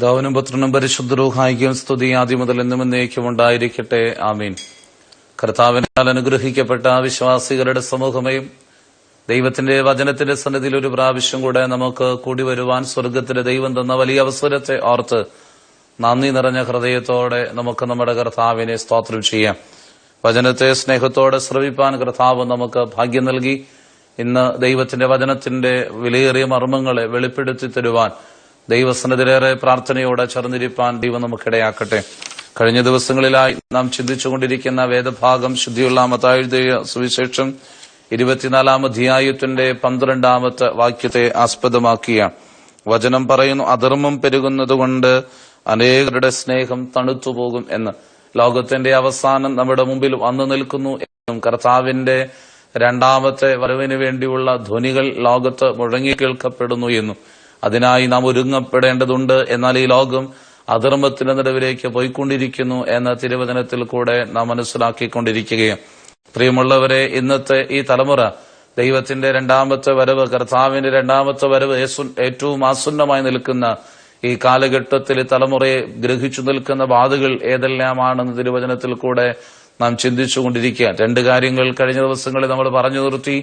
പിതാവിനും പുത്രനും പരിശുദ്ധരൂഹായിക്കും സ്തുതി ആദ്യം മുതൽ എന്നും എന്നേക്കും ഉണ്ടായിരിക്കട്ടെ. ആമീൻ. കർത്താവിനാൽ അനുഗ്രഹിക്കപ്പെട്ട വിശ്വാസികളുടെ സമൂഹമേയും ദൈവത്തിന്റെ വചനത്തിന്റെ സന്നിധിയിൽ ഒരു പ്രാവശ്യം കൂടെ നമുക്ക് കൂടി വരുവാൻ സ്വർഗത്തിലെ ദൈവം തന്ന വലിയ അവസരത്തെ ഓർത്ത് നന്ദി നിറഞ്ഞ ഹൃദയത്തോടെ നമുക്ക് നമ്മുടെ കർത്താവിനെ സ്തോത്രം ചെയ്യാം. വചനത്തെ സ്നേഹത്തോടെ ശ്രവിപ്പാൻ കർത്താവ് നമുക്ക് ഭാഗ്യം നൽകി. ഇന്ന് ദൈവത്തിന്റെ വചനത്തിന്റെ വിലയേറിയ മർമ്മങ്ങളെ വെളിപ്പെടുത്തി തരുവാൻ ദൈവസന്നിധിയിലേറെ പ്രാർത്ഥനയോടെ ചേർന്നിരിപ്പാൻ ദൈവം നമുക്കിടയാക്കട്ടെ. കഴിഞ്ഞ ദിവസങ്ങളിലായി നാം ചിന്തിച്ചുകൊണ്ടിരിക്കുന്ന വേദഭാഗം ശുദ്ധിയുള്ള മതായുധേയ സുവിശേഷം ഇരുപത്തിനാലാം അധ്യായത്തിന്റെ പന്ത്രണ്ടാമത്തെ വാക്യത്തെ ആസ്പദമാക്കിയ വചനം പറയുന്നു അധർമ്മം പെരുകുന്നതുകൊണ്ട് അനേകരുടെ സ്നേഹം തണുത്തുപോകും എന്ന്. ലോകത്തിന്റെ അവസാനം നമ്മുടെ മുമ്പിൽ വന്നു നിൽക്കുന്നു എന്നും കർത്താവിന്റെ രണ്ടാമത്തെ വരവിന് വേണ്ടിയുള്ള ധ്വനികൾ ലോകത്ത് മുഴങ്ങി കേൾക്കപ്പെടുന്നു എന്നും. അതിനായി നാം ഒരുങ്ങപ്പെടേണ്ടതുണ്ട്. എന്നാൽ ഈ ലോകം അധർമ്മത്തിന്റെ നിലവിലേക്ക് പോയിക്കൊണ്ടിരിക്കുന്നു എന്ന തിരുവചനത്തിൽ കൂടെ നാം മനസ്സിലാക്കിക്കൊണ്ടിരിക്കുകയും പ്രിയമുള്ളവരെ ഇന്നത്തെ ഈ തലമുറ ദൈവത്തിന്റെ രണ്ടാമത്തെ വരവ് കർത്താവിന്റെ രണ്ടാമത്തെ വരവ് ഏറ്റവും ആസുന്നമായി നിൽക്കുന്ന ഈ കാലഘട്ടത്തിൽ തലമുറയെ ഗ്രഹിച്ചു നിൽക്കുന്ന ബാധകൾ ഏതെല്ലാമാണെന്ന് തിരുവചനത്തിൽ കൂടെ നാം ചിന്തിച്ചുകൊണ്ടിരിക്കുക രണ്ട് കാര്യങ്ങൾ കഴിഞ്ഞ ദിവസങ്ങളിൽ നമ്മൾ പറഞ്ഞു നിർത്തി.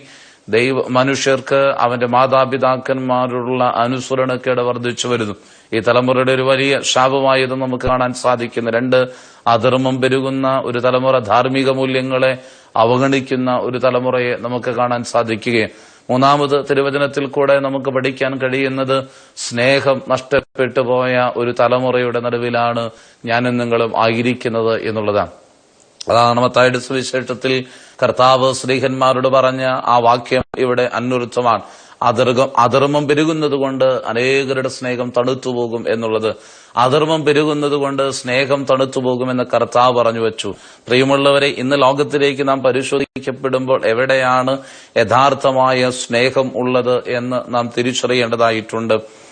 ദൈവ മനുഷ്യർക്ക് അവന്റെ മാതാപിതാക്കന്മാരോടുള്ള അനുസരണക്കേട് വർദ്ധിച്ചു വരുന്നു. ഈ തലമുറയുടെ ഒരു വലിയ ശാപമായത് നമുക്ക് കാണാൻ സാധിക്കുന്നു. രണ്ട് അധർമ്മം പെരുകുന്ന ഒരു തലമുറ ധാർമ്മിക മൂല്യങ്ങളെ അവഗണിക്കുന്ന ഒരു തലമുറയെ നമുക്ക് കാണാൻ സാധിക്കുകയും. മൂന്നാമത് തിരുവചനത്തിൽ കൂടെ നമുക്ക് പഠിക്കാൻ കഴിയുന്നത് സ്നേഹം നഷ്ടപ്പെട്ടു പോയ ഒരു തലമുറയുടെ നടുവിലാണ് ഞാനും നിങ്ങളും ആയിരിക്കുന്നത് എന്നുള്ളതാണ്. അതാണ് മത്തായുടെ സുവിശേഷത്തിൽ കർത്താവ് സ്ത്രീഹന്മാരോട് പറഞ്ഞ ആ വാക്യം ഇവിടെ അന്വർത്ഥമാണ്. അധർഗം അധർമ്മം പെരുകുന്നത് കൊണ്ട് അനേകരുടെ സ്നേഹം തണുത്തുപോകും എന്നുള്ളത്. അധർമ്മം പെരുകുന്നത് കൊണ്ട് സ്നേഹം തണുത്തുപോകും എന്ന് കർത്താവ് പറഞ്ഞു വെച്ചു. പ്രിയമുള്ളവരെ ഇന്ന് ലോകത്തിലേക്ക് നാം പരിശോധിക്കപ്പെടുമ്പോൾ എവിടെയാണ് യഥാർത്ഥമായ സ്നേഹം ഉള്ളത് എന്ന് നാം തിരിച്ചറിയേണ്ടതായിട്ടുണ്ട്.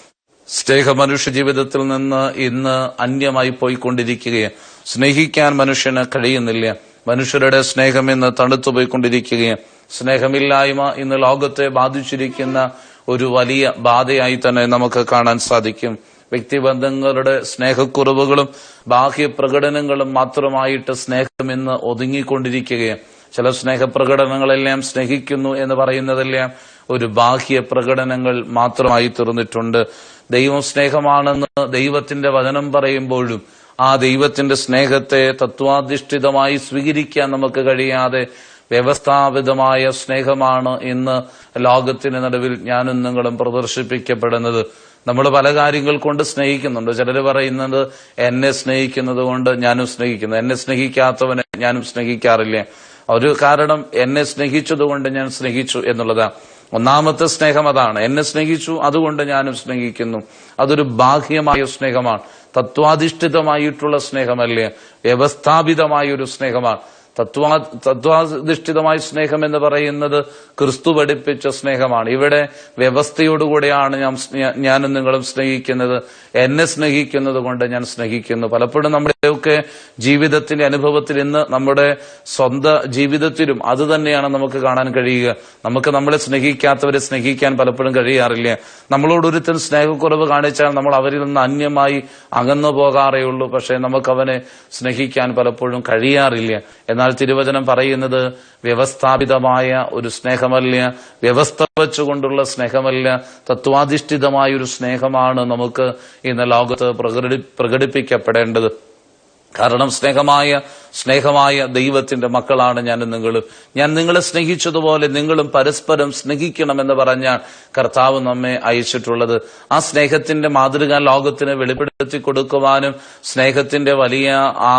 സ്നേഹ മനുഷ്യ ജീവിതത്തിൽ നിന്ന് ഇന്ന് അന്യമായി പോയിക്കൊണ്ടിരിക്കുകയും സ്നേഹിക്കാൻ മനുഷ്യന് കഴിയുന്നില്ല. മനുഷ്യരുടെ സ്നേഹം ഇന്ന് തണുത്തു പോയിക്കൊണ്ടിരിക്കുകയും സ്നേഹമില്ലായ്മ ഇന്ന് ലോകത്തെ ബാധിച്ചിരിക്കുന്ന ഒരു വലിയ ബാധയായി തന്നെ നമുക്ക് കാണാൻ സാധിക്കും. വ്യക്തിബന്ധങ്ങളുടെ സ്നേഹക്കുറവുകളും ബാഹ്യ പ്രകടനങ്ങളും മാത്രമായിട്ട് സ്നേഹം ഇന്ന് ഒതുങ്ങിക്കൊണ്ടിരിക്കുകയും ചില സ്നേഹപ്രകടനങ്ങളെല്ലാം സ്നേഹിക്കുന്നു എന്ന് പറയുന്നതെല്ലാം ഒരു ബാഹ്യ പ്രകടനങ്ങൾ മാത്രമായി തീർന്നിട്ടുണ്ട്. ദൈവം സ്നേഹമാണെന്ന് ദൈവത്തിന്റെ വചനം പറയുമ്പോഴും ആ ദൈവത്തിന്റെ സ്നേഹത്തെ തത്വാധിഷ്ഠിതമായി സ്വീകരിക്കാൻ നമുക്ക് കഴിയാതെ വ്യവസ്ഥാപിതമായ സ്നേഹമാണ് ഇന്ന് ലോകത്തിന് നടുവിൽ ഞാനും നിങ്ങളും പ്രദർശിപ്പിക്കപ്പെടുന്നത്. നമ്മൾ പല കാര്യങ്ങൾ കൊണ്ട് സ്നേഹിക്കുന്നുണ്ട്. ചിലർ പറയുന്നത് എന്നെ സ്നേഹിക്കുന്നത് കൊണ്ട് ഞാനും സ്നേഹിക്കുന്നു. എന്നെ സ്നേഹിക്കാത്തവനെ ഞാനും സ്നേഹിക്കാറില്ല. ഒരു കാരണം എന്നെ സ്നേഹിച്ചതുകൊണ്ട് ഞാൻ സ്നേഹിച്ചു എന്നുള്ളതാണ് ഒന്നാമത്തെ സ്നേഹം അതാണ്. എന്നെ സ്നേഹിച്ചു അതുകൊണ്ട് ഞാനും സ്നേഹിക്കുന്നു. അതൊരു ബാഹ്യമായ സ്നേഹമാണ്. തത്വാധിഷ്ഠിതമായിട്ടുള്ള സ്നേഹമല്ലേ? വ്യവസ്ഥാപിതമായ ഒരു സ്നേഹമാണ്. തത്വാ തത്വാധിഷ്ഠിതമായ സ്നേഹം എന്ന് പറയുന്നത് ക്രിസ്തു പഠിപ്പിച്ച സ്നേഹമാണ്. ഇവിടെ വ്യവസ്ഥയോടുകൂടെയാണ് ഞാൻ ഞാനും നിങ്ങളും സ്നേഹിക്കുന്നത്. എന്നെ സ്നേഹിക്കുന്നത് കൊണ്ട് ഞാൻ സ്നേഹിക്കുന്നു. പലപ്പോഴും നമ്മുടെയൊക്കെ ജീവിതത്തിന്റെ അനുഭവത്തിൽ ഇന്ന് നമ്മുടെ സ്വന്തം ജീവിതത്തിലും അത് തന്നെയാണ് നമുക്ക് കാണാൻ കഴിയുക. നമുക്ക് നമ്മളെ സ്നേഹിക്കാത്തവരെ സ്നേഹിക്കാൻ പലപ്പോഴും കഴിയാറില്ല. നമ്മളോട് ഒരുത്തൻ സ്നേഹക്കുറവ് കാണിച്ചാൽ നമ്മൾ അവരിൽ നിന്ന് അന്യമായി അകന്നു പോകാറേ ഉള്ളൂ പക്ഷേ നമുക്ക് അവനെ സ്നേഹിക്കാൻ പലപ്പോഴും കഴിയാറില്ല. എന്നാൽ തിരുവചനം പറയുന്നത് വ്യവസ്ഥാപിതമായ ഒരു സ്നേഹമല്ല. വ്യവസ്ഥ വെച്ചുകൊണ്ടുള്ള സ്നേഹമല്ല. തത്വാധിഷ്ഠിതമായ ഒരു സ്നേഹമാണ് നമുക്ക് ഇന്ന് ലോകത്ത് പ്രകടി പ്രകടിപ്പിക്കപ്പെടേണ്ടത്. കാരണം സ്നേഹമായ സ്നേഹമായ ദൈവത്തിന്റെ മക്കളാണ് ഞാനും നിങ്ങളും ഞാൻ നിങ്ങളെ സ്നേഹിച്ചതുപോലെ നിങ്ങളും പരസ്പരം സ്നേഹിക്കണമെന്ന് പറഞ്ഞാൽ കർത്താവ് നമ്മെ അയച്ചിട്ടുള്ളത്. ആ സ്നേഹത്തിന്റെ മാതൃക ലോകത്തിന് വെളിപ്പെടുത്തി കൊടുക്കുവാനും സ്നേഹത്തിന്റെ വലിയ ആ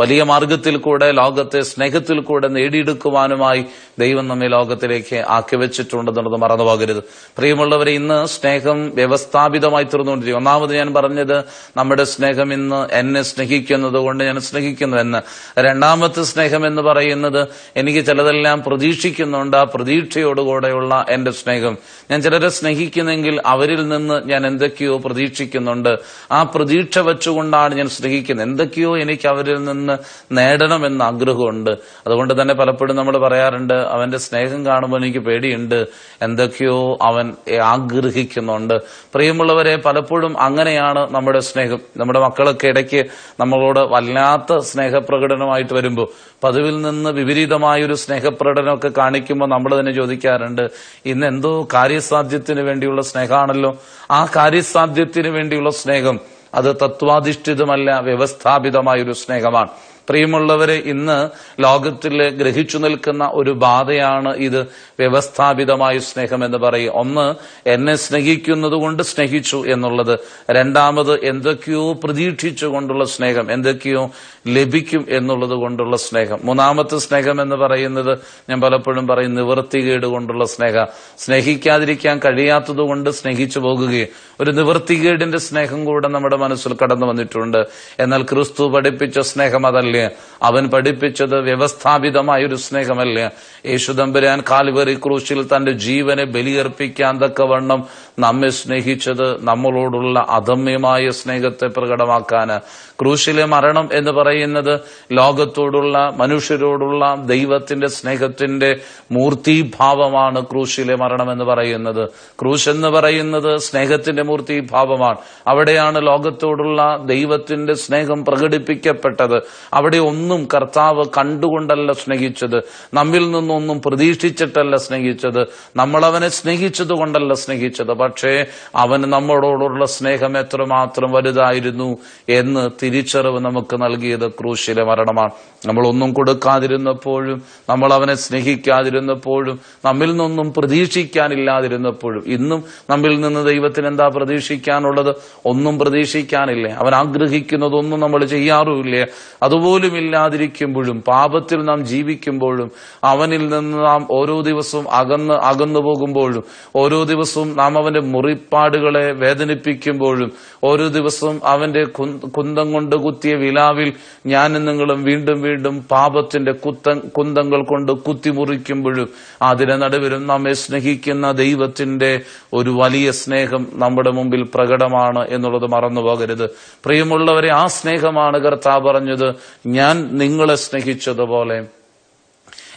വലിയ മാർഗത്തിൽ കൂടെ ലോകത്തെ സ്നേഹത്തിൽ കൂടെ നേടിയെടുക്കുവാനുമായി ദൈവം നമ്മെ ലോകത്തിലേക്ക് ആക്കി വെച്ചിട്ടുണ്ടെന്നുള്ളത് മറന്നു പോകരുത് പ്രിയമുള്ളവരെ ഇന്ന് സ്നേഹം വ്യവസ്ഥാപിതമായി തീർന്നുകൊണ്ടിരിക്കും ഒന്നാമത് ഞാൻ പറഞ്ഞത് നമ്മുടെ സ്നേഹം ഇന്ന് എന്നെ സ്നേഹിക്കുന്നത് കൊണ്ട് ഞാൻ സ്നേഹിക്കുന്നു. എന്ന്. രണ്ടാമത്തെ സ്നേഹം എന്ന് പറയുന്നത് എനിക്ക് ചിലതെല്ലാം പ്രതീക്ഷിക്കുന്നുണ്ട്. ആ പ്രതീക്ഷയോടുകൂടെയുള്ള എന്റെ സ്നേഹം. ഞാൻ ചിലരെ സ്നേഹിക്കുന്നെങ്കിൽ അവരിൽ നിന്ന് ഞാൻ എന്തൊക്കെയോ പ്രതീക്ഷിക്കുന്നുണ്ട്. ആ പ്രതീക്ഷ വെച്ചുകൊണ്ടാണ് ഞാൻ സ്നേഹിക്കുന്നത്. എന്തൊക്കെയോ എനിക്ക് അവരിൽ നിന്ന് നേടണമെന്ന് ആഗ്രഹമുണ്ട്. അതുകൊണ്ട് തന്നെ പലപ്പോഴും നമ്മൾ പറയാറുണ്ട് അവന്റെ സ്നേഹം കാണുമ്പോൾ എനിക്ക് പേടിയുണ്ട്. എന്തൊക്കെയോ അവൻ ആഗ്രഹിക്കുന്നുണ്ട്. പ്രിയമുള്ളവരെ പലപ്പോഴും അങ്ങനെയാണ് നമ്മുടെ സ്നേഹം. നമ്മുടെ മക്കളൊക്കെ ഇടയ്ക്ക് നമ്മളോട് വല്ലാത്ത സ്നേഹപ്രകടനമായിട്ട് വരുമ്പോൾ പതിവിൽ നിന്ന് വിപരീതമായ ഒരു സ്നേഹപ്രകടനമൊക്കെ കാണിക്കുമ്പോൾ നമ്മൾ തന്നെ ചോദിക്കാറുണ്ട് ഇന്ന് എന്തോ കാര്യസാധ്യത്തിന് വേണ്ടിയുള്ള സ്നേഹമാണല്ലോ. ആ കാര്യസാധ്യത്തിന് വേണ്ടിയുള്ള സ്നേഹം അത് തത്വാധിഷ്ഠിതമല്ല വ്യവസ്ഥാപിതമായ ഒരു സ്നേഹമാണ്. പ്രിയമുള്ളവരെ ഇന്ന് ലോകത്തിൽ ഗ്രഹിച്ചു നിൽക്കുന്ന ഒരു ബാധയാണ് ഇത്. വ്യവസ്ഥാപിതമായ സ്നേഹം എന്ന് പറയും. ഒന്ന് എന്നെ സ്നേഹിക്കുന്നത് കൊണ്ട് സ്നേഹിച്ചു എന്നുള്ളത്. രണ്ടാമത് എന്തൊക്കെയോ പ്രതീക്ഷിച്ചു കൊണ്ടുള്ള സ്നേഹം. എന്തൊക്കെയോ ലഭിക്കും എന്നുള്ളത് കൊണ്ടുള്ള സ്നേഹം. മൂന്നാമത്തെ സ്നേഹം എന്ന് പറയുന്നത് ഞാൻ പലപ്പോഴും പറയും നിവൃത്തികേട് കൊണ്ടുള്ള സ്നേഹം. സ്നേഹിക്കാതിരിക്കാൻ കഴിയാത്തത് കൊണ്ട് സ്നേഹിച്ചു പോകുകയും. ഒരു നിവൃത്തികേടിന്റെ സ്നേഹം കൂടെ നമ്മുടെ മനസ്സിൽ കടന്നു വന്നിട്ടുണ്ട്. എന്നാൽ ക്രിസ്തു പഠിപ്പിച്ച സ്നേഹം അതല്ലേ. അവൻ പഠിപ്പിച്ചത് വ്യവസ്ഥാപിതമായ ഒരു സ്നേഹമല്ലേ? യേശുദമ്പരാൻ കാൽവറി ക്രൂശിൽ തന്റെ ജീവനെ ബലിയർപ്പിക്കാൻ തക്കവണ്ണം നമ്മെ സ്നേഹിച്ചത് നമ്മളോടുള്ള അദമ്യമായ സ്നേഹത്തെ പ്രകടമാക്കാൻ. ക്രൂശിലെ മരണം എന്ന് പറയുന്നത് ലോകത്തോടുള്ള മനുഷ്യരോടുള്ള ദൈവത്തിന്റെ സ്നേഹത്തിന്റെ മൂർത്തിഭാവമാണ് ക്രൂശിലെ മരണം എന്ന് പറയുന്നത്. ക്രൂശ് എന്ന് പറയുന്നത് സ്നേഹത്തിന്റെ മൂർത്തിഭാവമാണ്. അവിടെയാണ് ലോകത്തോടുള്ള ദൈവത്തിന്റെ സ്നേഹം പ്രകടിപ്പിക്കപ്പെട്ടത്. അവിടെ ഒന്നും കർത്താവ് കണ്ടുകൊണ്ടല്ല സ്നേഹിച്ചത്. നമ്മിൽ നിന്നൊന്നും പ്രതീക്ഷിച്ചിട്ടല്ല സ്നേഹിച്ചത്. നമ്മൾ അവനെ സ്നേഹിച്ചത് കൊണ്ടല്ല സ്നേഹിച്ചത്. പക്ഷേ അവന് നമ്മളോടുള്ള സ്നേഹം എത്രമാത്രം വലുതായിരുന്നു എന്ന് തിരിച്ചറിവ് നമുക്ക് നൽകിയത് ക്രൂശിലെ മരണമാണ്. നമ്മൾ ഒന്നും കൊടുക്കാതിരുന്നപ്പോഴും നമ്മൾ അവനെ സ്നേഹിക്കാതിരുന്നപ്പോഴും നമ്മിൽ നിന്നൊന്നും പ്രതീക്ഷിക്കാനില്ലാതിരുന്നപ്പോഴും ഇന്നും നമ്മിൽ നിന്ന് ദൈവത്തിന് എന്താ പ്രതീക്ഷിക്കാനുള്ളത്? ഒന്നും പ്രതീക്ഷിക്കാനില്ലേ. അവൻ ആഗ്രഹിക്കുന്നതൊന്നും നമ്മൾ ചെയ്യാറുമില്ലേ. അതുപോലും ഇല്ലാതിരിക്കുമ്പോഴും പാപത്തിൽ നാം ജീവിക്കുമ്പോഴും അവനിൽ നിന്ന് നാം ഓരോ ദിവസവും അകന്ന് അകന്നു പോകുമ്പോഴും ഓരോ ദിവസവും നാം അവന്റെ മുറിപ്പാടുകളെ വേദനിപ്പിക്കുമ്പോഴും ഓരോ ദിവസവും അവന്റെ കുന്തം കൊണ്ട് കുത്തിയ വിലാവിൽ ഞാനും നിങ്ങളും വീണ്ടും വീണ്ടും പാപത്തിന്റെ കുത്ത കുന്തങ്ങൾ കൊണ്ട് കുത്തിമുറിക്കുമ്പോഴും അതിനെ നടുവിലും നമ്മെ സ്നേഹിക്കുന്ന ദൈവത്തിന്റെ ഒരു വലിയ സ്നേഹം നമ്മുടെ മുമ്പിൽ പ്രകടമാണ് എന്നുള്ളത് മറന്നു പോകരുത്. പ്രിയമുള്ളവരെ ആ സ്നേഹമാണ് കർത്താവ് പറഞ്ഞത് ഞാൻ നിങ്ങളെ സ്നേഹിച്ചതുപോലെ.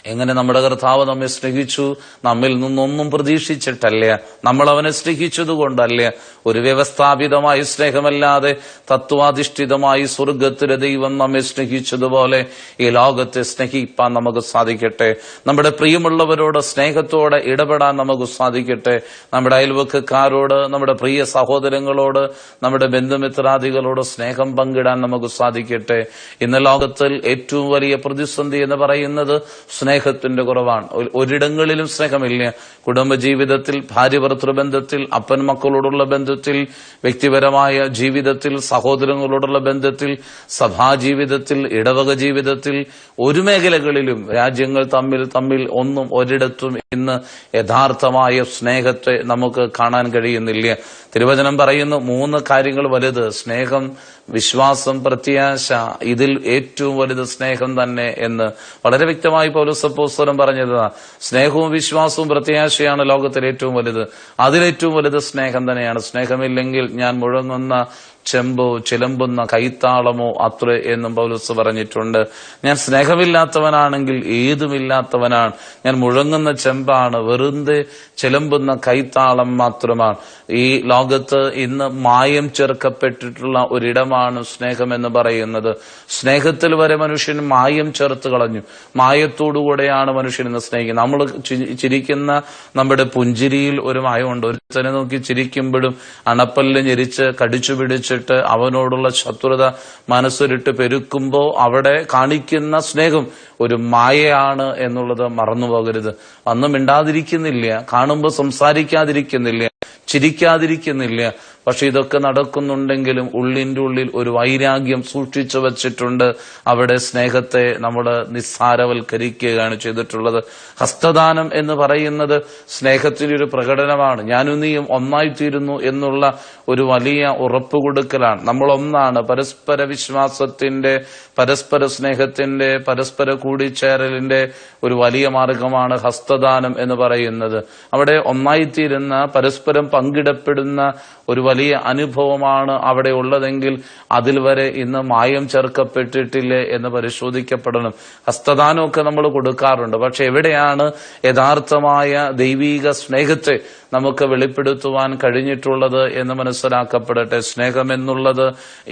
എങ്ങനെ നമ്മുടെ കർത്താവ് നമ്മെ സ്നേഹിച്ചു? നമ്മിൽ നിന്നൊന്നും പ്രതീക്ഷിച്ചിട്ടല്ല? നമ്മൾ അവനെ സ്നേഹിച്ചതുകൊണ്ടല്ല? ഒരു വ്യവസ്ഥാപിതമായ സ്നേഹമല്ലാതെ തത്വാധിഷ്ഠിതമായി സ്വർഗത്തിലെ ദൈവം നമ്മെ സ്നേഹിച്ചതുപോലെ ഈ ലോകത്തെ സ്നേഹിപ്പാൻ നമുക്ക് സാധിക്കട്ടെ. നമ്മുടെ പ്രിയമുള്ളവരോട് സ്നേഹത്തോടെ ഇടപെടാൻ നമുക്ക് സാധിക്കട്ടെ. നമ്മുടെ അയൽവക്കക്കാരോട് നമ്മുടെ പ്രിയ സഹോദരങ്ങളോട് നമ്മുടെ ബന്ധുമിത്രാദികളോട് സ്നേഹം പങ്കിടാൻ നമുക്ക് സാധിക്കട്ടെ. ഇന്ന് ലോകത്തിൽ ഏറ്റവും വലിയ പ്രതിസന്ധി എന്ന് പറയുന്നത് സ്നേഹത്തിന്റെ കുറവാണ്. ഒരിടങ്ങളിലും സ്നേഹമില്ല. കുടുംബജീവിതത്തിൽ ഭാര്യ ഭർത്തൃബന്ധത്തിൽ അപ്പൻ മക്കളോടുള്ള ബന്ധത്തിൽ വ്യക്തിപരമായ ജീവിതത്തിൽ സഹോദരങ്ങളോടുള്ള ബന്ധത്തിൽ സഭാജീവിതത്തിൽ ഇടവക ജീവിതത്തിൽ ഒരു മേഖലകളിലും രാജ്യങ്ങൾ തമ്മിൽ തമ്മിൽ ഒന്നും ഒരിടത്തും ഇന്ന് യഥാർത്ഥമായ സ്നേഹത്തെ നമുക്ക് കാണാൻ കഴിയുന്നില്ല. തിരുവചനം പറയുന്നു മൂന്ന് കാര്യങ്ങൾ വലുത്. സ്നേഹം വിശ്വാസം പ്രത്യാശ ഇതിൽ ഏറ്റവും വലുത് സ്നേഹം തന്നെ എന്ന് വളരെ വ്യക്തമായി പൗരസപ്പോസ്തലം പറഞ്ഞത്. സ്നേഹവും വിശ്വാസവും പ്രത്യാശയാണ് ലോകത്തിൽ ഏറ്റവും വലുത്. അതിലേറ്റവും വലുത് സ്നേഹം തന്നെയാണ്. സ്നേഹമില്ലെങ്കിൽ ഞാൻ മുഴങ്ങുന്ന ചെമ്പോ ചിലമ്പുന്ന കൈത്താളമോ അത്ര എന്നും പൗലോസ് പറഞ്ഞിട്ടുണ്ട്. ഞാൻ സ്നേഹമില്ലാത്തവനാണെങ്കിൽ ഏതുമില്ലാത്തവനാണ്. ഞാൻ മുഴങ്ങുന്ന ചെമ്പാണ് വെറുതെ ചിലമ്പുന്ന കൈത്താളം മാത്രമാണ്. ഈ ലോകത്ത് ഇന്ന് മായം ചേർക്കപ്പെട്ടിട്ടുള്ള ഒരിടമാണ് സ്നേഹം എന്ന് പറയുന്നത്. സ്നേഹത്തിൽ വരെ മനുഷ്യൻ മായം ചേർത്ത് കളഞ്ഞു. മായത്തോടുകൂടെയാണ് മനുഷ്യൻ ഇന്ന് സ്നേഹിക്കുന്നത്. നമ്മൾ ചിരിക്കുന്ന നമ്മുടെ പുഞ്ചിരിയിൽ ഒരു മായമുണ്ട്. ഒരുത്തനെ നോക്കി ചിരിക്കുമ്പോഴും അണപ്പല്ല് ഞെരിച്ച് കടിച്ചു പിടിച്ചിട്ട് അവനോടുള്ള ശത്രുത മനസ്സൊരിട്ട് പെരുക്കുമ്പോൾ അവിടെ കാണിക്കുന്ന സ്നേഹം ഒരു മായയാണ് എന്നുള്ളത് മറന്നു പോകരുത്. അന്ന് മിണ്ടാതിരിക്കുന്നില്ല. കാണുമ്പോൾ സംസാരിക്കാതിരിക്കുന്നില്ല. ചിരിക്കാതിരിക്കുന്നില്ല. പക്ഷെ ഇതൊക്കെ നടക്കുന്നുണ്ടെങ്കിലും ഉള്ളിന്റെ ഉള്ളിൽ ഒരു വൈരാഗ്യം സൂക്ഷിച്ചു വച്ചിട്ടുണ്ട്. അവിടെ സ്നേഹത്തെ നമ്മൾ നിസ്സാരവൽക്കരിക്കുകയാണ് ചെയ്തിട്ടുള്ളത്. ഹസ്തദാനം എന്ന് പറയുന്നത് സ്നേഹത്തിന്റെ ഒരു പ്രകടനമാണ്. ഞാനും നീയും ഒന്നായിത്തീരുന്നു എന്നുള്ള ഒരു വലിയ ഉറപ്പ് കൊടുക്കലാണ് നമ്മൾ ഒന്നാണ് പരസ്പര വിശ്വാസത്തിന്റെ പരസ്പര സ്നേഹത്തിന്റെ പരസ്പര കൂടിച്ചേരലിന്റെ ഒരു വലിയ മാർഗമാണ് ഹസ്തദാനം എന്ന് പറയുന്നത്. അവിടെ ഒന്നായിത്തീരുന്ന പരസ്പരം പങ്കിടപ്പെടുന്ന ഒരു വലിയ അനുഭവമാണ് അവിടെ ഉള്ളതെങ്കിൽ അതിൽ വരെ ഇന്ന് മായം ചേർക്കപ്പെട്ടിട്ടില്ലേ എന്ന് പരിശോധിക്കപ്പെടണം. ഹസ്തദാനമൊക്കെ നമ്മൾ കൊടുക്കാറുണ്ട്. പക്ഷെ എവിടെയാണ് യഥാർത്ഥമായ ദൈവീക സ്നേഹത്തെ നമുക്ക് വെളിപ്പെടുത്തുവാൻ കഴിഞ്ഞിട്ടുള്ളത് എന്ന് മനസ്സിലാക്കപ്പെടട്ടെ. സ്നേഹമെന്നുള്ളത്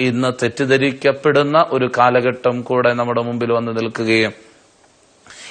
ഇന്ന് തെറ്റിദ്ധരിക്കപ്പെടുന്ന ഒരു കാലഘട്ടം കൂടെ നമ്മുടെ മുമ്പിൽ വന്ന് നിൽക്കുകയും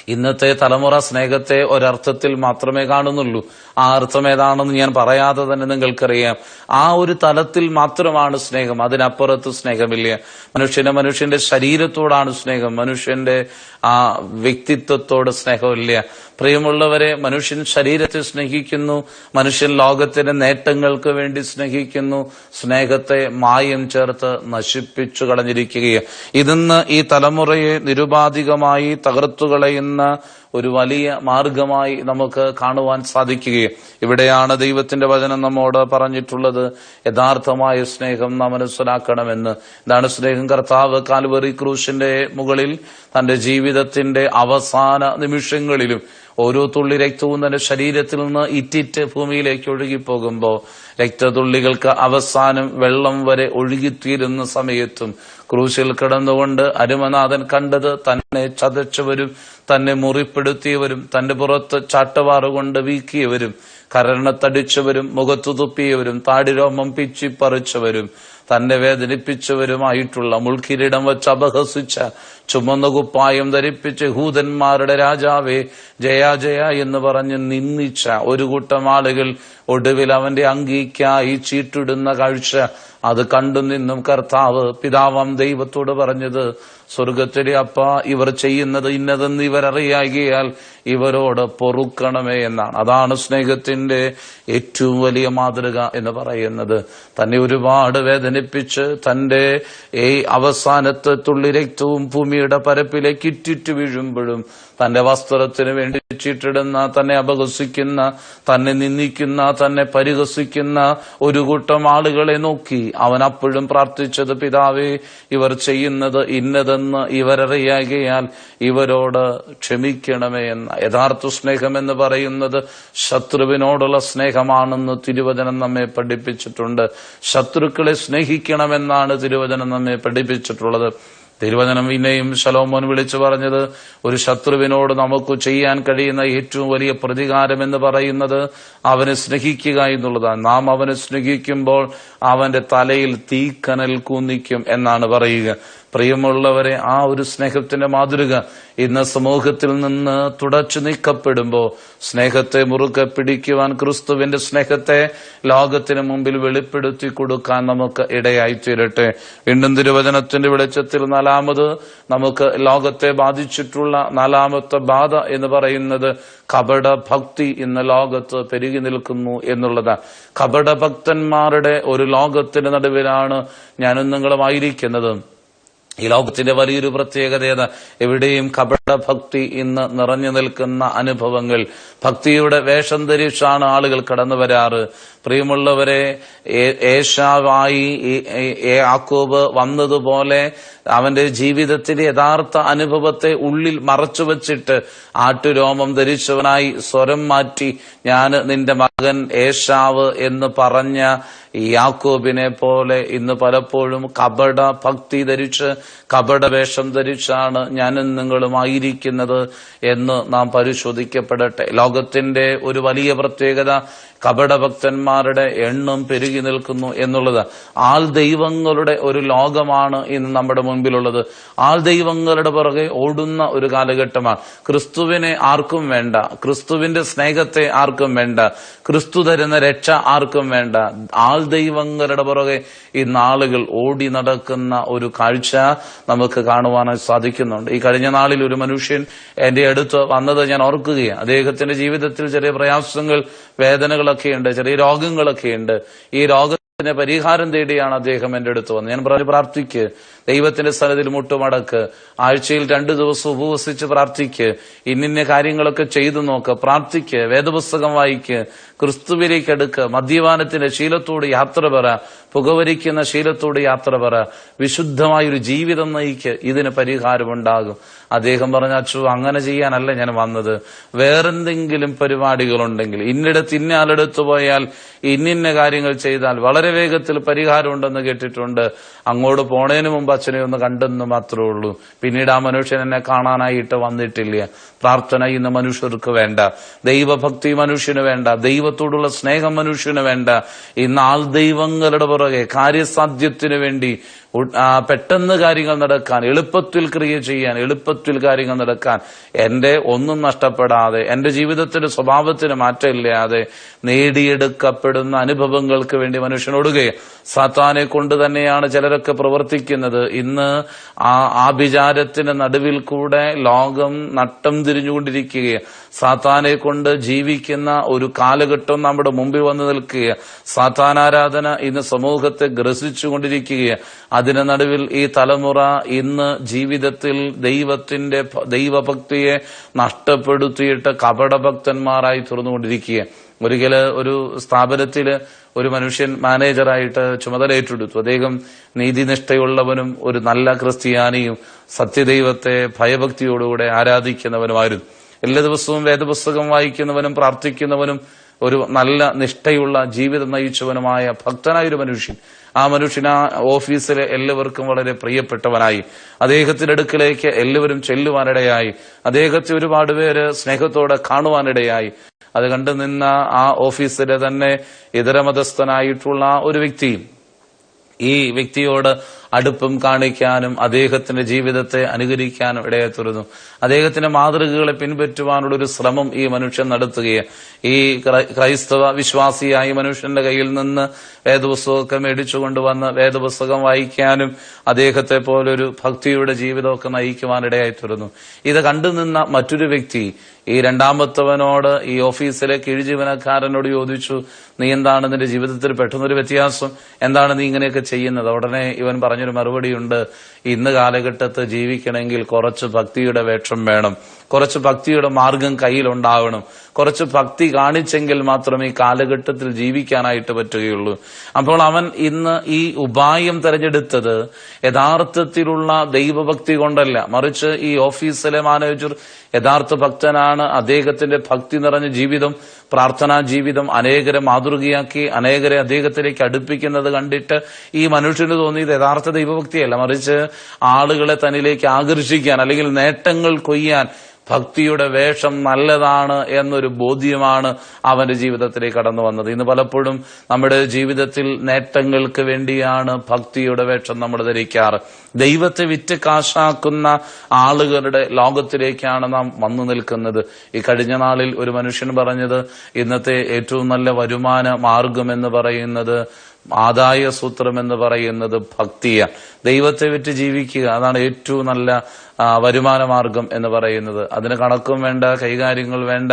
ഇന്നത്തെ തലമുറ സ്നേഹത്തെ ഒരർത്ഥത്തിൽ മാത്രമേ കാണുന്നുള്ളൂ. ആ അർത്ഥം ഏതാണെന്ന് ഞാൻ പറയാതെ തന്നെ നിങ്ങൾക്കറിയാം. ആ ഒരു തലത്തിൽ മാത്രമാണ് സ്നേഹം. അതിനപ്പുറത്ത് സ്നേഹമില്ല. മനുഷ്യന് മനുഷ്യന്റെ ശരീരത്തോടാണ് സ്നേഹം. മനുഷ്യന്റെ ആ വ്യക്തിത്വത്തോട് സ്നേഹമില്ല. പ്രിയമുള്ളവരെ മനുഷ്യൻ ശരീരത്തെ സ്നേഹിക്കുന്നു. മനുഷ്യൻ ലോകത്തിന്റെ നേട്ടങ്ങൾക്ക് വേണ്ടി സ്നേഹിക്കുന്നു. സ്നേഹത്തെ മായം ചേർത്ത് നശിപ്പിച്ചു കളഞ്ഞിരിക്കുകയാണ്. ഇതിന്ന് ഈ തലമുറയെ നിരുപാധികമായി തകർത്തു കളയുന്ന ഒരു വലിയ മാർഗമായി നമുക്ക് കാണുവാൻ സാധിക്കുകയും. ഇവിടെയാണ് ദൈവത്തിന്റെ വചനം നമ്മോട് പറഞ്ഞിട്ടുള്ളത്. യഥാർത്ഥമായ സ്നേഹം നാം മനസ്സിലാക്കണമെന്ന്. എന്താണ് സ്നേഹം കർത്താവ് കാൽവറി ക്രൂശിന്റെ മുകളിൽ തന്റെ ജീവിതത്തിന്റെ അവസാന നിമിഷങ്ങളിലും ഓരോ തുള്ളി രക്തവും തന്റെ ശരീരത്തിൽ നിന്ന് ഇറ്റിറ്റ് ഭൂമിയിലേക്ക് ഒഴുകിപ്പോകുമ്പോൾ രക്തതുള്ളികൾക്ക് അവസാനം വെള്ളം വരെ ഒഴുകിത്തീരുന്ന സമയത്തും ക്രൂശിൽ കിടന്നുകൊണ്ട് അരുമനാഥൻ കണ്ടത് തന്നെ ചതച്ചവരും തന്നെ മുറിപ്പെടുത്തിയവരും തന്റെ പുറത്ത് ചാട്ടവാറുകൊണ്ട് വീക്കിയവരും കരണത്തടിച്ചവരും മുഖത്തു തുപ്പിയവരും താടിരോമം പിച്ചിപ്പറിച്ചവരും തന്നെ വേദനിപ്പിച്ചവരുമായിട്ടുള്ള മുൾക്കിരീടം വെച്ച് അപഹസിച്ച ചുമന്ന കുപ്പായം ധരിപ്പിച്ച് ഹൂതന്മാരുടെ രാജാവേ ജയ ജയ എന്ന് പറഞ്ഞ് നിന്ദിച്ച ഒരു കൂട്ടം ആളുകൾ ഒടുവിൽ അവന്റെ അങ്കിക്കായി ചീട്ടിടുന്ന കാഴ്ച അത് കണ്ടു നിന്നും കർത്താവ് പിതാവാം ദൈവത്തോട് പറഞ്ഞത് സ്വർഗത്തിലെ അപ്പ ഇവർ ചെയ്യുന്നത് ഇന്നതെന്ന് ഇവരറിയാകിയാൽ ഇവരോട് പൊറുക്കണമേ എന്നാണ്. അതാണ് സ്നേഹത്തിന്റെ ഏറ്റവും വലിയ മാതൃക എന്ന് പറയുന്നത്. തന്നെ ഒരുപാട് വേദനിപ്പിച്ച് തന്റെ ഈ അവസാനത്തെ തുള്ളി രക്തവും ഭൂമിയുടെ പരപ്പിലേക്ക് ഇറ്റിറ്റ് വീഴുമ്പോഴും തന്റെ വസ്ത്രത്തിന് വേണ്ടി ചീട്ടിടുന്ന തന്നെ അപഹസിക്കുന്ന തന്നെ നിന്ദിക്കുന്ന തന്നെ പരിഹസിക്കുന്ന ഒരു കൂട്ടം ആളുകളെ നോക്കി അവൻ അപ്പോഴും പ്രാർത്ഥിച്ചത് പിതാവേ ഇവർ ചെയ്യുന്നത് ഇന്നതെന്ന് ഇവരറിയാകിയാൽ ഇവരോട് ക്ഷമിക്കണമേ എന്ന. യഥാർത്ഥ സ്നേഹം എന്ന് പറയുന്നത് ശത്രുവിനോടുള്ള സ്നേഹമാണെന്ന് തിരുവചനം നമ്മെ പഠിപ്പിച്ചിട്ടുണ്ട്. ശത്രുക്കളെ സ്നേഹിക്കണമെന്നാണ് തിരുവചനം നമ്മെ പഠിപ്പിച്ചിട്ടുള്ളത്. തിരുവചനം പിന്നെയും ശലോമോൻ വിളിച്ചു പറഞ്ഞത് ഒരു ശത്രുവിനോട് നമുക്ക് ചെയ്യാൻ കഴിയുന്ന ഏറ്റവും വലിയ പ്രതികാരം എന്ന് പറയുന്നത് അവനെ സ്നേഹിക്കുക എന്നുള്ളതാണ്. നാം അവനെ സ്നേഹിക്കുമ്പോൾ അവന്റെ തലയിൽ തീക്കനൽ കൂന്നിക്കും എന്നാണ് പറയുക. പ്രിയമുള്ളവരെ ആ ഒരു സ്നേഹത്തിന്റെ മാതൃക ഇന്ന് സമൂഹത്തിൽ നിന്ന് തുടച്ചു നീക്കപ്പെടുമ്പോൾ സ്നേഹത്തെ മുറുകെ പിടിക്കുവാൻ ക്രിസ്തുവിന്റെ സ്നേഹത്തെ ലോകത്തിന് മുമ്പിൽ വെളിപ്പെടുത്തി കൊടുക്കാൻ നമുക്ക് ഇടയായി തീരട്ടെ. വീണ്ടും തിരുവചനത്തിന്റെ വെളിച്ചത്തിൽ നാലാമത് നമുക്ക് ലോകത്തെ ബാധിച്ചിട്ടുള്ള നാലാമത്തെ ബാധ എന്ന് പറയുന്നത് കപട ഭക്തി ഇന്ന് ലോകത്ത് പെരുകി നിൽക്കുന്നു എന്നുള്ളതാണ് കപട ഭക്തന്മാരുടെ ഒരു ലോകത്തിന്റെ നടുവിലാണ് ഞാനും നിങ്ങളുമായിരിക്കുന്നത്. ഈ ലോകത്തിന്റെ വലിയൊരു പ്രത്യേകത എവിടെയും കപട ഭക്തി ഇന്ന് നിറഞ്ഞു നിൽക്കുന്ന അനുഭവങ്ങൾ. ഭക്തിയുടെ വേഷം ധരിച്ചാണ് ആളുകൾ കടന്നു വരാറ്. പ്രിയമുള്ളവരെ ഏഷാവായി ആക്കോബ് വന്നതുപോലെ അവന്റെ ജീവിതത്തിലെ യഥാർത്ഥ അനുഭവത്തെ ഉള്ളിൽ മറച്ചു വച്ചിട്ട് ആട്ടുരോമം ധരിച്ചവനായി സ്വരം മാറ്റി ഞാൻ നിന്റെ മകൻ ഏഷാവ് എന്ന് പറഞ്ഞ യാക്കോബിനെ പോലെ ഇന്ന് പലപ്പോഴും കപട ഭക്തി ധരിച്ച് കപട വേഷം ധരിച്ചാണ് ഞാനും നിങ്ങളുമായിരിക്കുന്നത് എന്ന് നാം പരിശോധിക്കപ്പെടട്ടെ. ലോകത്തിന്റെ ഒരു വലിയ പ്രത്യേകത കപടഭക്തന്മാരുടെ എണ്ണം പെരുകി നിൽക്കുന്നു എന്നുള്ളത് ആൾ ദൈവങ്ങളുടെ ഒരു ലോകമാണ് ഇന്ന് നമ്മുടെ മുൻപിലുള്ളത്. ആൾ ദൈവങ്ങളുടെ പുറകെ ഓടുന്ന ഒരു കാലഘട്ടമാണ്. ക്രിസ്തുവിനെ ആർക്കും വേണ്ട ക്രിസ്തുവിന്റെ സ്നേഹത്തെ ആർക്കും വേണ്ട ക്രിസ്തു തരുന്ന രക്ഷ ആർക്കും വേണ്ട. ആൾ ദൈവങ്ങളുടെ പുറകെ ഇന്ന് ആളുകൾ ഓടി നടക്കുന്ന ഒരു കാഴ്ച നമുക്ക് കാണുവാനായി സാധിക്കുന്നുണ്ട്. ഈ കഴിഞ്ഞ നാളിൽ ഒരു മനുഷ്യൻ എന്റെ അടുത്ത് വന്നത് ഞാൻ ഓർക്കുകയാണ്. അദ്ദേഹത്തിന്റെ ജീവിതത്തിൽ ചെറിയ പ്രയാസങ്ങൾ വേദനകളൊക്കെ ഉണ്ട് ചെറിയ രോഗങ്ങളൊക്കെ ഉണ്ട് ഈ രോഗത്തിന് പരിഹാരം തേടിയാണ് അദ്ദേഹം എന്റെ അടുത്ത് വന്നത്. ഞാൻ പറഞ്ഞു പ്രാർത്ഥിക്ക്. ദൈവത്തിന്റെ സ്ഥലത്തിൽ മുട്ടുമടക്ക്. ആഴ്ചയിൽ രണ്ടു ദിവസം ഉപവസിച്ച് പ്രാർത്ഥിക്ക്. ഇന്നിന്ന കാര്യങ്ങളൊക്കെ ചെയ്തു നോക്ക്. പ്രാർത്ഥിക്ക് വേദപുസ്തകം വായിക്ക്. ക്രിസ്തുവിലേക്ക് എടുക്ക് മദ്യപാനത്തിന്റെ ശീലത്തോട് യാത്ര പറ. പുകവലിക്കുന്ന ശീലത്തോട് യാത്ര പറ. വിശുദ്ധമായ ഒരു ജീവിതം നയിക്ക്. ഇതിന് പരിഹാരമുണ്ടാകും. അദ്ദേഹം പറഞ്ഞ അച്ചു അങ്ങനെ ചെയ്യാനല്ല ഞാൻ വന്നത്. വേറെന്തെങ്കിലും പരിപാടികളുണ്ടെങ്കിൽ ഇന്നിടത്ത് ഇന്ന ആളെടുത്ത് പോയാൽ ഇന്നിന്ന കാര്യങ്ങൾ ചെയ്താൽ വളരെ വേഗത്തിൽ പരിഹാരമുണ്ടെന്ന് കേട്ടിട്ടുണ്ട്. അങ്ങോട്ട് പോണേനു മുമ്പ് അച്ഛനെ ഒന്ന് കണ്ടെന്ന് മാത്രമേ ഉള്ളൂ. പിന്നീട് ആ മനുഷ്യൻ എന്നെ കാണാനായിട്ട് വന്നിട്ടില്ല. പ്രാർത്ഥന ഇന്ന് മനുഷ്യർക്ക് വേണ്ട. ദൈവഭക്തി മനുഷ്യന് വേണ്ട. ദൈവത്തോടുള്ള സ്നേഹം മനുഷ്യന് വേണ്ട. ഇന്ന് ആൾ ദൈവങ്ങളുടെ പുറകെ കാര്യസാധ്യത്തിന് വേണ്ടി പെട്ടെന്ന് കാര്യങ്ങൾ നടക്കാൻ എളുപ്പത്തിൽ ക്രിയ ചെയ്യാൻ എളുപ്പത്തിൽ കാര്യങ്ങൾ നടക്കാൻ എന്റെ ഒന്നും നഷ്ടപ്പെടാതെ എന്റെ ജീവിതത്തിന്റെ സ്വഭാവത്തിന് മാറ്റമില്ലാതെ നേടിയെടുക്കപ്പെടുന്ന അനുഭവങ്ങൾക്ക് വേണ്ടി മനുഷ്യനോടുകയും സാത്താനെ കൊണ്ട് തന്നെയാണ് ചിലരൊക്കെ പ്രവർത്തിക്കുന്നത്. ഇന്ന് ആ ആഭിചാരത്തിന് നടുവിൽ കൂടെ ലോകം നട്ടം തിരിഞ്ഞുകൊണ്ടിരിക്കുകയും സാത്താനെ കൊണ്ട് ജീവിക്കുന്ന ഒരു കാലഘട്ടം നമ്മുടെ മുമ്പിൽ വന്നു നിൽക്കുക സാത്താനാരാധന ഇന്ന് സമൂഹത്തെ ഗ്രസിച്ചുകൊണ്ടിരിക്കുകയാണ് അതിന് നടുവിൽ ഈ തലമുറ ഇന്ന് ജീവിതത്തിൽ ദൈവത്തിന്റെ ദൈവഭക്തിയെ നഷ്ടപ്പെടുത്തിയിട്ട് കപടഭക്തന്മാരായി തുറന്നുകൊണ്ടിരിക്കുക ഒരിക്കൽ ഒരു സ്ഥാപനത്തിൽ ഒരു മനുഷ്യൻ മാനേജറായിട്ട് ചുമതല ഏറ്റെടുത്തു അദ്ദേഹം നീതിനിഷ്ഠയുള്ളവനും ഒരു നല്ല ക്രിസ്ത്യാനിയും സത്യദൈവത്തെ ഭയഭക്തിയോടുകൂടെ ആരാധിക്കുന്നവനുമായിരുന്നു. എല്ലാ ദിവസവും വേദപുസ്തകം വായിക്കുന്നവനും പ്രാർത്ഥിക്കുന്നവനും ഒരു നല്ല നിഷ്ഠയുള്ള ജീവിതം നയിച്ചവനുമായ ഭക്തനായ ഒരു മനുഷ്യൻ. ആ മനുഷ്യൻ ആ ഓഫീസിലെ എല്ലാവർക്കും വളരെ പ്രിയപ്പെട്ടവനായി. അദ്ദേഹത്തിന്റെ അടുക്കിലേക്ക് എല്ലാവരും ചെല്ലുവാനിടയായി. അദ്ദേഹത്തെ ഒരുപാട് പേര് സ്നേഹത്തോടെ കാണുവാനിടയായി. അത് കണ്ടു നിന്ന ആ ഓഫീസിലെ തന്നെ ഇതരമതസ്ഥനായിട്ടുള്ള ഒരു വ്യക്തിയും ഈ വ്യക്തിയോട് അടുപ്പം കാണിക്കാനും അദ്ദേഹത്തിന്റെ ജീവിതത്തെ അനുകരിക്കാനും ഇടയെ തുറന്നു. അദ്ദേഹത്തിന്റെ മാതൃകകളെ പിൻപറ്റുവാനുള്ള ഒരു ശ്രമം ഈ മനുഷ്യൻ നടത്തുകയാണ്. ഈ ക്രൈസ്തവ വിശ്വാസിയായ മനുഷ്യന്റെ കയ്യിൽ നിന്ന് വേദപുസ്തകമൊക്കെ മേടിച്ചു കൊണ്ടുവന്ന് വേദപുസ്തകം വായിക്കാനും അദ്ദേഹത്തെ പോലൊരു ഭക്തിയുടെ ജീവിതമൊക്കെ നയിക്കുവാൻ ഇടയായി തീർന്നു ഇത് കണ്ടുനിന്ന മറ്റൊരു വ്യക്തി ഈ രണ്ടാമത്തവനോട് ഈ ഓഫീസിലെ കീഴ്ജീവനക്കാരനോട് ചോദിച്ചു നീ എന്താണ് നിന്റെ ജീവിതത്തിൽ പെട്ടെന്നൊരു വ്യത്യാസം? എന്താണ് നീ ഇങ്ങനെയൊക്കെ ചെയ്യുന്നത്? ഉടനെ ഇവൻ പറഞ്ഞൊരു മറുപടിയുണ്ട്. ഇന്ന് കാലഘട്ടത്ത് ജീവിക്കണമെങ്കിൽ കുറച്ച് ഭക്തിയുടെ വേഷം വേണം. കുറച്ച് ഭക്തിയുടെ മാർഗം കയ്യിലുണ്ടാവണം. കുറച്ച് ഭക്തി കാണിച്ചെങ്കിൽ മാത്രമേ ഈ കാലഘട്ടത്തിൽ ജീവിക്കാനായിട്ട് പറ്റുകയുള്ളൂ. അപ്പോൾ അവൻ ഇന്ന് ഈ ഉപായം തെരഞ്ഞെടുത്തത് യഥാർത്ഥത്തിലുള്ള ദൈവഭക്തി കൊണ്ടല്ല. മറിച്ച് ഈ ഓഫീസിലെ മാനേജർ യഥാർത്ഥ ഭക്തനാണ്. അദ്ദേഹത്തിന്റെ ഭക്തി നിറഞ്ഞ ജീവിതം പ്രാർത്ഥനാ ജീവിതം അനേകരെ മാതൃകയാക്കി അനേകരെ അദ്ദേഹത്തിലേക്ക് അടുപ്പിക്കുന്നത് കണ്ടിട്ട് ഈ മനുഷ്യന് തോന്നിയത് യഥാർത്ഥ ദൈവഭക്തിയല്ല. മറിച്ച് ആളുകളെ തന്നിലേക്ക് ആകർഷിക്കാൻ അല്ലെങ്കിൽ നേട്ടങ്ങൾ കൊയ്യാൻ ഭക്തിയുടെ വേഷം നല്ലതാണ് എന്നൊരു ബോധ്യമാണ് അവന്റെ ജീവിതത്തിലേക്ക് കടന്നു വന്നത്. ഇന്ന് പലപ്പോഴും നമ്മുടെ ജീവിതത്തിൽ നേട്ടങ്ങൾക്ക് വേണ്ടിയാണ് ഭക്തിയുടെ വേഷം നമ്മൾ ധരിക്കാറ്. ദൈവത്തെ വിറ്റ് കാശാക്കുന്ന ആളുകളുടെ ലോകത്തിലേക്കാണ് നാം വന്നു നിൽക്കുന്നത്. ഈ കഴിഞ്ഞ നാളിൽ ഒരു മനുഷ്യൻ പറഞ്ഞത് ഇന്നത്തെ ഏറ്റവും നല്ല വരുമാന മാർഗം എന്ന് പറയുന്നത് ആദായ സൂത്രം എന്ന് പറയുന്നത് ഭക്തിയാണ്. ദൈവത്തെ വിറ്റ് ജീവിക്കുക അതാണ് ഏറ്റവും നല്ല വരുമാന മാർഗം എന്ന് പറയുന്നത്. അതിന് കണക്കും വേണ്ട കൈകാര്യങ്ങൾ വേണ്ട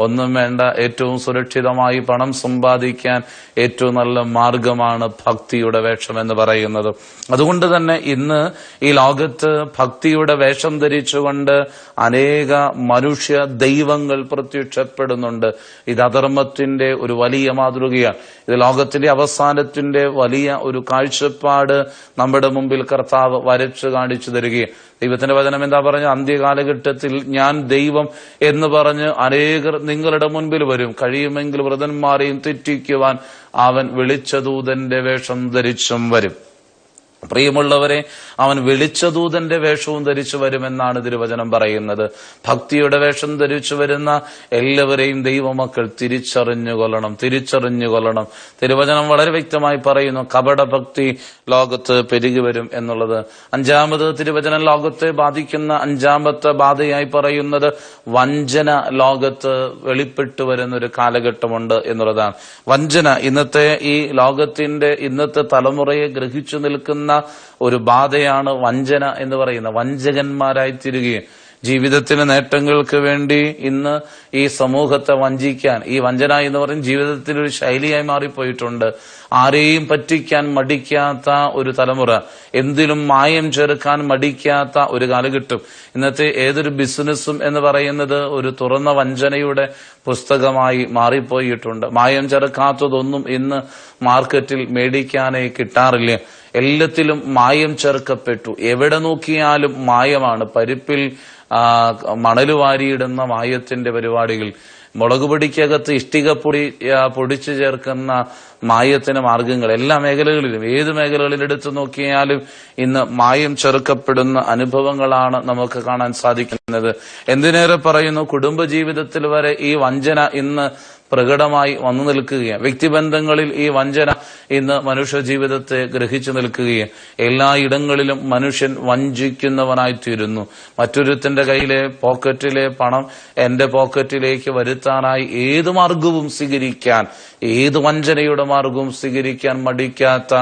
ഒന്നും വേണ്ട ഏറ്റവും സുരക്ഷിതമായി പണം സമ്പാദിക്കാൻ ഏറ്റവും നല്ല മാർഗമാണ് ഭക്തിയുടെ വേഷം എന്ന് പറയുന്നത്. അതുകൊണ്ട് തന്നെ ഇന്ന് ഈ ലോകത്ത് ഭക്തിയുടെ വേഷം ധരിച്ചുകൊണ്ട് അനേക മനുഷ്യ ദൈവങ്ങൾ പ്രത്യക്ഷപ്പെടുന്നുണ്ട്. ഇത് അധർമ്മത്തിന്റെ ഒരു വലിയ മാതൃകയാണ്. ഇത് ലോകത്തിന്റെ അവസാനത്തിന്റെ വലിയ ഒരു കാഴ്ചപ്പാട് നമ്മുടെ മുമ്പിൽ കർത്താവ് വരച്ചു കാണിച്ചു തരികയും ദൈവത്തിന്റെ വചനം എന്താ പറഞ്ഞു? അന്ത്യകാലഘട്ടത്തിൽ ഞാൻ ദൈവം എന്ന് പറഞ്ഞ് അനേകർ നിങ്ങളുടെ മുൻപിൽ വരും. കഴിയുമെങ്കിൽ വ്രതന്മാരെയും തെറ്റിക്കുവാൻ അവൻ വിളിച്ചദൂതന്റെ വേഷം ധരിച്ചും വരും. പ്രിയമുള്ളവരെ അവൻ വെളിച്ചദൂതന്റെ വേഷവും ധരിച്ചു വരുമെന്നാണ് തിരുവചനം പറയുന്നത്. ഭക്തിയുടെ വേഷം ധരിച്ചു വരുന്ന എല്ലാവരെയും ദൈവമക്കൾ തിരിച്ചറിഞ്ഞു കൊള്ളണം തിരിച്ചറിഞ്ഞു കൊള്ളണം തിരുവചനം വളരെ വ്യക്തമായി പറയുന്നു കപടഭക്തി ലോകത്ത് പെരുകി വരും എന്നുള്ളത്. അഞ്ചാമത് തിരുവചനം ലോകത്തെ ബാധിക്കുന്ന അഞ്ചാമത്തെ ബാധയായി പറയുന്നത് വഞ്ചന ലോകത്ത് വെളിപ്പെട്ടു വരുന്ന ഒരു കാലഘട്ടമുണ്ട് എന്നുള്ളതാണ്. വഞ്ചന ഇന്നത്തെ ഈ ലോകത്തിന്റെ ഇന്നത്തെ തലമുറയെ ഗ്രഹിച്ചു നിൽക്കുന്ന ഒരു ബാധയാണ് വഞ്ചന എന്ന് പറയുന്ന വഞ്ചകന്മാരായി തീരുകയും ജീവിതത്തിന് നേട്ടങ്ങൾക്ക് വേണ്ടി ഇന്ന് ഈ സമൂഹത്തെ വഞ്ചിക്കാൻ ഈ വഞ്ചന എന്ന് പറയും ജീവിതത്തിൽ ഒരു ശൈലിയായി മാറിപ്പോയിട്ടുണ്ട്. ആരെയും പറ്റിക്കാൻ മടിക്കാത്ത ഒരു തലമുറ എന്തിലും മായം ചേർക്കാൻ മടിക്കാത്ത ഒരു കാലഘട്ടം. ഇന്നത്തെ ഏതൊരു ബിസിനസ്സും എന്ന് പറയുന്നത് ഒരു തുറന്ന വഞ്ചനയുടെ പുസ്തകമായി മാറിപ്പോയിട്ടുണ്ട്. മായം ചേർക്കാത്തതൊന്നും ഇന്ന് മാർക്കറ്റിൽ മേടിക്കാനേ കിട്ടാറില്ല. എല്ലാത്തിലും മായം ചേർക്കപ്പെട്ടു. എവിടെ നോക്കിയാലും മായമാണ്. പരിപ്പിൽ ആ, മണൽ വാരിയിടുന്ന മായത്തിന്റെ പരിപാടികൾ മുളക് പൊടിക്കകത്ത് ഇഷ്ടികപ്പൊടി പൊടിച്ചു ചേർക്കുന്ന മായത്തിന് മാർഗങ്ങൾ എല്ലാ മേഖലകളിലും ഏത് മേഖലകളിൽ എടുത്തു നോക്കിയാലും ഇന്ന് മായം ചെറുക്കപ്പെടുന്ന അനുഭവങ്ങളാണ് നമുക്ക് കാണാൻ സാധിക്കുന്നത്. എന്തിനേറെ പറയുന്നു കുടുംബ ജീവിതത്തിൽ വരെ ഈ വഞ്ചന ഇന്ന് പ്രകടമായി വന്നു നിൽക്കുകയാണ്. വ്യക്തിബന്ധങ്ങളിൽ ഈ വഞ്ചന ഇന്ന് മനുഷ്യ ജീവിതത്തെ ഗ്രഹിച്ചു നിൽക്കുകയും എല്ലായിടങ്ങളിലും മനുഷ്യൻ വഞ്ചിക്കുന്നവനായിത്തീരുന്നു. മറ്റൊരുത്തിന്റെ കയ്യിലെ പോക്കറ്റിലെ പണം എന്റെ പോക്കറ്റിലേക്ക് വരുത്താനായി ഏത് മാർഗവും സ്വീകരിക്കാൻ ഏത് വഞ്ചനയുടെ മാർഗവും സ്വീകരിക്കാൻ മടിക്കാത്ത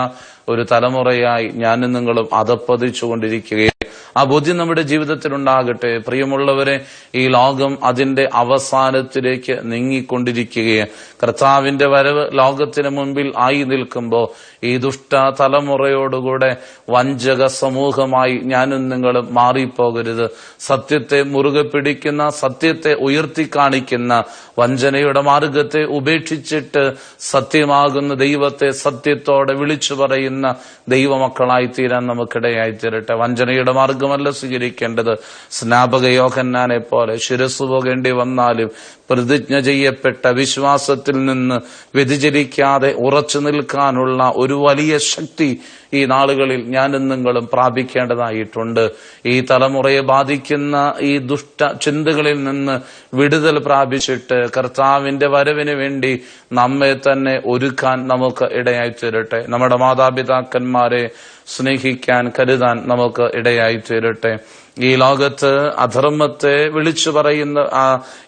ഒരു തലമുറയായി ഞാനും നിങ്ങളും അതപ്പതിച്ചുകൊണ്ടിരിക്കുകയാണ്. ആ ബോധ്യം നമ്മുടെ ജീവിതത്തിൽ ഉണ്ടാകട്ടെ. പ്രിയമുള്ളവരെ ഈ ലോകം അതിന്റെ അവസാനത്തിലേക്ക് നീങ്ങിക്കൊണ്ടിരിക്കുകയാണ്. കർത്താവിന്റെ വരവ് ലോകത്തിന് മുൻപിൽ ആയി നിൽക്കുമ്പോൾ ഈ ദുഷ്ട തലമുറയോടുകൂടെ വഞ്ചക സമൂഹമായി ഞാനും നിങ്ങളും മാറിപ്പോകരുത്. സത്യത്തെ മുറുകെ പിടിക്കുന്ന സത്യത്തെ ഉയർത്തി കാണിക്കുന്ന വഞ്ചനയുടെ മാർഗത്തെ ഉപേക്ഷിച്ചിട്ട് സത്യമാകുന്ന ദൈവത്തെ സത്യത്തോടെ വിളിച്ചു പറയുന്ന ദൈവമക്കളായി തീരാൻ നമുക്കിടയായി തീരട്ടെ വഞ്ചനയുടെ മാർഗമല്ല സ്വീകരിക്കേണ്ടത്. സ്നാപക യോഹന്നാനെ പോലെ ശിരസ് പോകേണ്ടി വന്നാലും പ്രതിജ്ഞ ചെയ്യപ്പെട്ട വിശ്വാസത്തിൽ നിന്ന് വ്യതിചരിക്കാതെ ഉറച്ചു നിൽക്കാനുള്ള ഒരു വലിയ ശക്തി ഈ നാളുകളിൽ ഞാനും നിങ്ങളും പ്രാപിക്കേണ്ടതായിട്ടുണ്ട്. ഈ തലമുറയെ ബാധിക്കുന്ന ഈ ദുഷ്ട ചിന്തകളിൽ നിന്ന് വിടുതൽ പ്രാപിച്ചിട്ട് കർത്താവിന്റെ വരവിന് വേണ്ടി നമ്മെ തന്നെ ഒരുക്കാൻ നമുക്ക് ഇടയായി തീരട്ടെ. നമ്മുടെ മാതാപിതാക്കന്മാരെ സ്നേഹിക്കാൻ കരുതാൻ നമുക്ക് ഇടയായി തീരട്ടെ. ഈ ലോകത്ത് അധർമ്മത്തെ വിളിച്ചു പറയുന്ന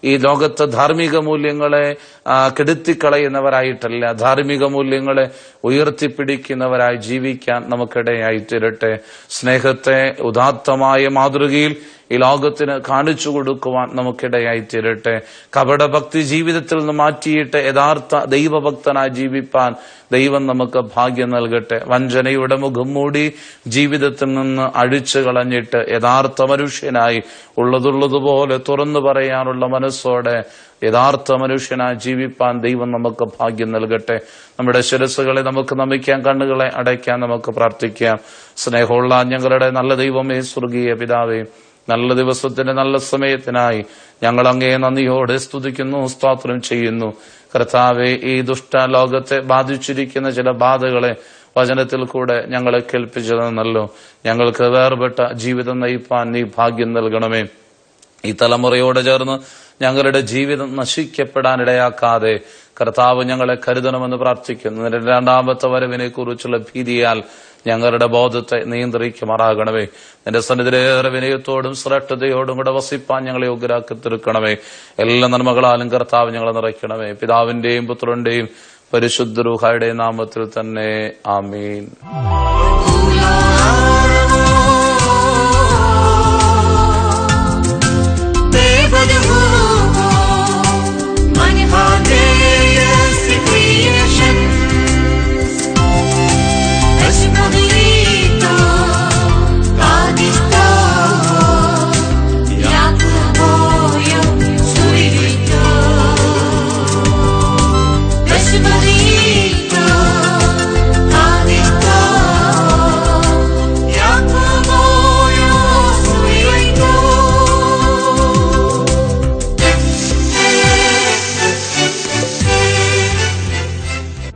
ഈ ലോകത്ത് ധാർമ്മിക മൂല്യങ്ങളെ കെടുത്തിക്കളയുന്നവരായിട്ടല്ല ധാർമ്മിക മൂല്യങ്ങളെ ഉയർത്തിപ്പിടിക്കുന്നവരായി ജീവിക്കാൻ നമുക്കിടയായി തീരട്ടെ സ്നേഹത്തെ ഉദാത്തമായ മാതൃകയിൽ ഈ ലോകത്തിന് കാണിച്ചു കൊടുക്കുവാൻ നമുക്കിടയായി തീരട്ടെ. കപടഭക്തി ജീവിതത്തിൽ നിന്ന് മാറ്റിയിട്ട് യഥാർത്ഥ ദൈവഭക്തനായി ജീവിപ്പാൻ ദൈവം നമുക്ക് ഭാഗ്യം നൽകട്ടെ. വഞ്ചനയുടെ മുഖം മൂടി ജീവിതത്തിൽ നിന്ന് അഴിച്ചു കളഞ്ഞിട്ട് യഥാർത്ഥ മനുഷ്യനായി ഉള്ളതുള്ളതുപോലെ തുറന്നു പറയാനുള്ള മനസ്സോടെ യഥാർത്ഥ മനുഷ്യനായി ജീവിപ്പാൻ ദൈവം നമുക്ക് ഭാഗ്യം നൽകട്ടെ. നമ്മുടെ ശിരസുകളെ നമുക്ക് നമിക്കാം കണ്ണുകളെ അടയ്ക്കാൻ നമുക്ക് പ്രാർത്ഥിക്കാം. സ്നേഹമുള്ള ഞങ്ങളുടെ നല്ല ദൈവമേ സ്വർഗീയ പിതാവേ നല്ല ദിവസത്തിന്റെ നല്ല സമയത്തിനായി ഞങ്ങൾ അങ്ങേ നന്ദിയോടെ സ്തുതിക്കുന്നു സ്തോത്രം ചെയ്യുന്നു. കർത്താവെ ഈ ദുഷ്ട ലോകത്തെ ബാധിച്ചിരിക്കുന്ന ചില ബാധകളെ വചനത്തിൽ കൂടെ ഞങ്ങളെ കേൾപ്പിച്ചത് നല്ലോ ഞങ്ങൾക്ക് വേർപെട്ട ജീവിതം നയിപ്പാൻ നീ ഭാഗ്യം നൽകണമേ. ഈ തലമുറയോട് ചേർന്ന് ഞങ്ങളുടെ ജീവിതം നശിക്കപ്പെടാൻ ഇടയാക്കാതെ കർത്താവ് ഞങ്ങളെ കരുതണമെന്ന് പ്രാർത്ഥിക്കുന്നു. രണ്ടാമത്തെ വരവിനെ കുറിച്ചുള്ള ഭീതിയാൽ ഞങ്ങളുടെ ബോധത്തെ നിയന്ത്രിക്കുമാറാകണമേ. നിന്റെ സന്നിധിയിലേറെ വിനയത്തോടും ശ്രേഷ്ഠതയോടും കൂടെ വസിപ്പാൻ ഞങ്ങളെ യോഗ്യരാക്കി തീർക്കണമേ. എല്ലാ നന്മകളാലും കർത്താവ് ഞങ്ങളെ നിറയ്ക്കണമേ. പിതാവിന്റെയും പുത്രന്റെയും പരിശുദ്ധ രൂഹയുടെയും നാമത്തിൽ തന്നെ ആമീൻ.